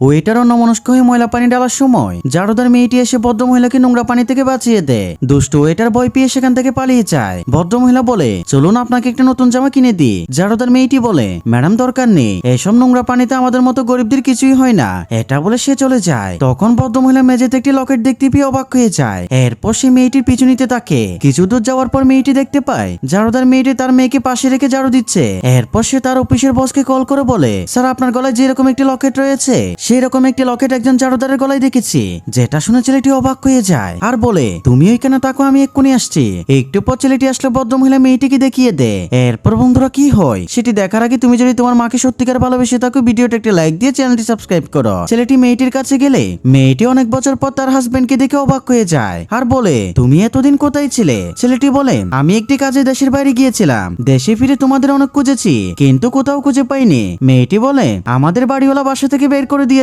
Waiter অন্যমনস্ক হয়ে ময়লা পানি ডালার সময় জারুদার মেয়েটি এসে ভদ্র মহিলাকে নোংরা পানি থেকে বাঁচিয়ে দেয়। দুষ্ট ওয়েটার ভয় পেয়ে সেখান থেকে পালিয়ে যায়। ভদ্র মহিলা বলে, চলুন আপনাকে একটা নতুন জামা কিনে দিই। জারুদার মেয়েটি বলে, ম্যাডাম, দরকার নেই। এসব নোংরা পানিতে আমাদের মতো গরিবদের কিছুই হয় না। এটা বলে সে চলে যায়। তখন ভদ্র মহিলা মেঝেতে একটি লকেট দেখতে পেয়ে অবাক হয়ে যায়। এরপর সে মেয়েটির পিছু নিতে থাকে কিছু দূর যাওয়ার পর মেয়েটি দেখতে পায়, জারুদার মেয়েটি তার মেয়েকে পাশে রেখে ঝাড়ু দিচ্ছে। এরপর সে তার অফিসের বসকে কল করে বলে, স্যার, আপনার গলায় যেরকম একটি লকেট রয়েছে সেই রকম একটি লকেট একজন জারুদারের গলায় দেখেছি, যেটা শুনে ছেলেটি অবাক হয়ে যায় আর বলে, তুমি ওইখানে তাকো আমি এক্ষুনি আসছি। একটু পর ছেলেটি আসলে ভদ্র মহিলা মেয়েটিকে দেখিয়ে দে এরপর বন্ধুরা কি হয়? সেটি দেখার আগে তুমি যদি তোমার মাকে সত্যিকার ভালোবেসে থাকো ভিডিওটা একটি লাইক দিয়ে চ্যানেলটি সাবস্ক্রাইব করো। ছেলেটি মেয়েটির কাছে গেলে, মেয়েটি অনেক বছর পর তার হাজবেন্ডকে দেখে অবাক হয়ে যায় আর বলে, তুমি এতদিন কোথায় ছিলে? ছেলেটি বলে, আমি একটি কাজে দেশের বাইরে গিয়েছিলাম। দেশে ফিরে তোমাদের অনেক খুঁজেছি, কিন্তু কোথাও খুঁজে পাইনি। মেয়েটি বলে, আমাদের বাড়িওয়ালা বাসা থেকে বের করে দিয়ে